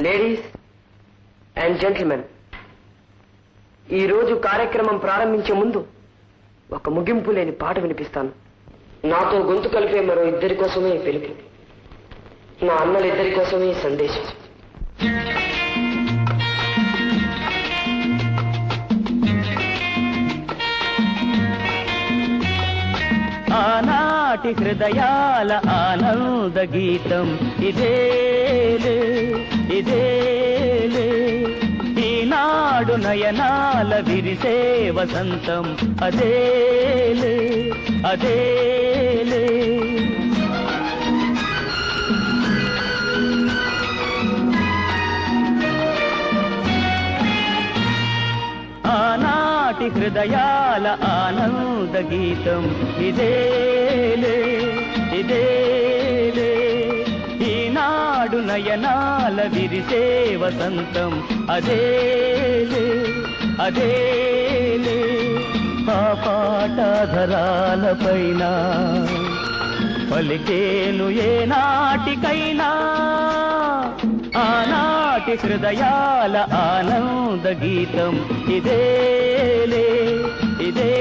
Ladies and gentlemen ఈ రోజు కార్యక్రమం ప్రారంభించే ముందు ఒక ముగింపు లేని పాట వినిపిస్తాను. నాతో గొంతు కలిపే మరో ఇద్దరి కోసమే పిలుపు. నా అన్నలిద్దరి కోసమే సందేశం. ఆనాటి హృదయాల ఆనంద గీతం ఇదే. నాడు నయనాల విరిసే వసంతం. అదేలే అదేలే ఆనాటి హృదయాల ఆనంద గీతం. ఇదేలే ఇదే నాడు నయనాల విరిసే వసంతం. అదేలే అదేలే ఆ పాటాధరాల పైన పలికేను ఏ నాటికైనా. ఆనాటి హృదయాల ఆనంద గీతం. ఇదేలే ఇదే